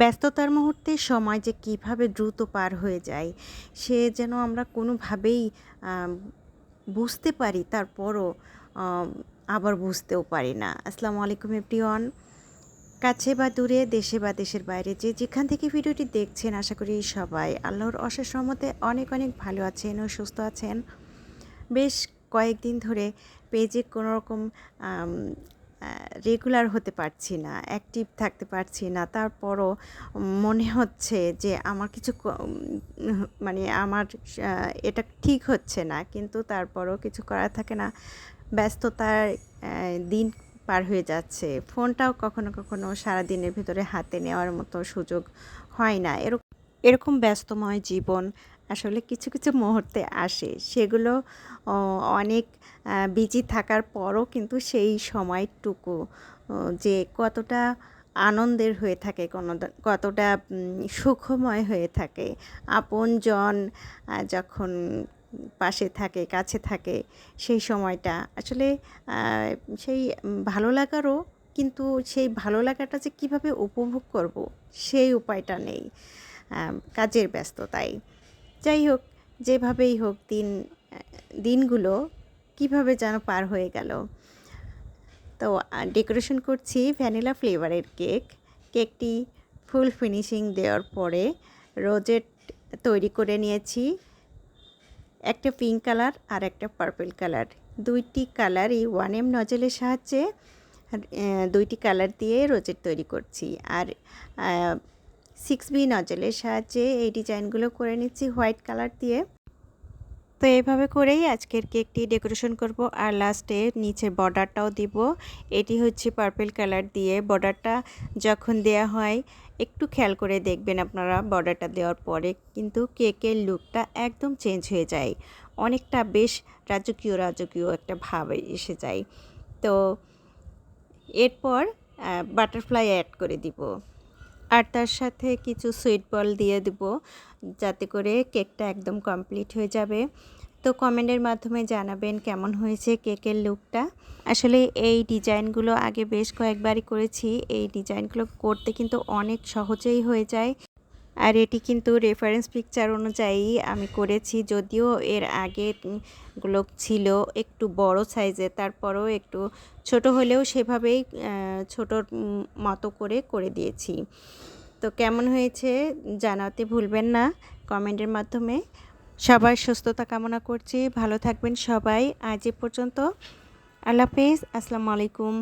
ব্যস্ততার মুহূর্তে সময় যে কীভাবে দ্রুত পার হয়ে যায়, সে যেন আমরা কোনোভাবেই বুঝতে পারি, তারপরও আবার বুঝতেও পারি না। আসসালামু আলাইকুম এভরিওয়ান। কাছে বা দূরে, দেশে বা দেশের বাইরে, যে যেখান থেকে ভিডিওটি দেখছেন, আশা করি সবাই আল্লাহর অশেষ রহমতে অনেক অনেক ভালো আছেন ও সুস্থ আছেন। বেশ কয়েকদিন ধরে পেজে কোনো রকম রেগুলার হতে পারছি না অ্যাক্টিভ থাকতে পারছি না, তারপরও মনে হচ্ছে যে আমার কিছু মানে আমার এটা ঠিক হচ্ছে না, কিন্তু তারপরও কিছু করার থাকে না, ব্যস্ততার দিন পার হয়ে যাচ্ছে। ফোনটাও কখনো কখনো সারা দিনের ভিতরে হাতে নেওয়ার মতো সুযোগ হয় না। এরকম এরকম ব্যস্তময় জীবন আসলে কিছু কিছু মুহূর্তে আসে। সেগুলো অনেক বিজি থাকার পরও কিন্তু সেই সময়টুকু যে কতটা আনন্দের হয়ে থাকে, কোনো কতটা সুখময় হয়ে থাকে। আপনজন যখন পাশে থাকে, কাছে থাকে, সেই সময়টা আসলে সেই ভালো লাগারও কিন্তু সেই ভালো লাগাটা যে কীভাবে উপভোগ করব, সেই উপায়টা নেই কাজের ব্যস্ততায়। যাই হোক, যেভাবেই হোক দিন, দিনগুলো কীভাবে যেন পার হয়ে গেল। তো ডেকোরেশন করছি ভ্যানিলা ফ্লেভারের কেক কেকটি ফুল ফিনিশিং দেওয়ার পরে রোজেট তৈরি করে নিয়েছি। একটা পিঙ্ক কালার আর একটা পার্পল কালার দুইটি কালারই ওয়ান এম নজলের সাহায্যে দুইটি কালার দিয়ে রোজেট তৈরি করছি। আর সিক্স বি নজলের সাহায্যে এই ডিজাইনগুলো করে নিচ্ছি হোয়াইট কালার দিয়ে। তো এইভাবে করেই আজকের কেকটি ডেকোরেশন করব আর লাস্টে নিচের বর্ডারটাও দিব। এটি হচ্ছে পার্পেল কালার দিয়ে। বর্ডারটা যখন দেয়া হয়, একটু খেয়াল করে দেখবেন আপনারা বর্ডারটা দেওয়ার পরে। কিন্তু কেকের লুকটা একদম চেঞ্জ হয়ে যায়। অনেকটা বেশ রাজকীয় রাজকীয় একটা ভাব এসে যায়। তো এরপর বাটারফ্লাই অ্যাড করে দিব। আর তার সাথে কিছু সুইট বল দিয়ে দেব, যাতে করে কেকটা একদম কমপ্লিট হয়ে যাবে। তো কমেন্টের মাধ্যমে জানাবেন কেমন হয়েছে কেকের লুকটা আসলে এই ডিজাইনগুলো আগে বেশ কয়েকবারই করেছি। এই ডিজাইনগুলো করতে কিন্তু অনেক সহজেই হয়ে যায়। আর এটি কিন্তু রেফারেন্স পিকচার অনুযায়ী আমি করেছি, যদিও এর আগে গুলো ছিল একটু বড় সাইজের তারপরও একটু ছোট হলেও সেভাবেই ছোটোর মতো করে করে দিয়েছি। তো কেমন হয়েছে জানাতে ভুলবেন না কমেন্টের মাধ্যমে। সবার সুস্থতা কামনা করছি, ভালো থাকবেন সবাই। আজ এ পর্যন্ত। আল্লাহ হাফেজ, আসসালামু আলাইকুম।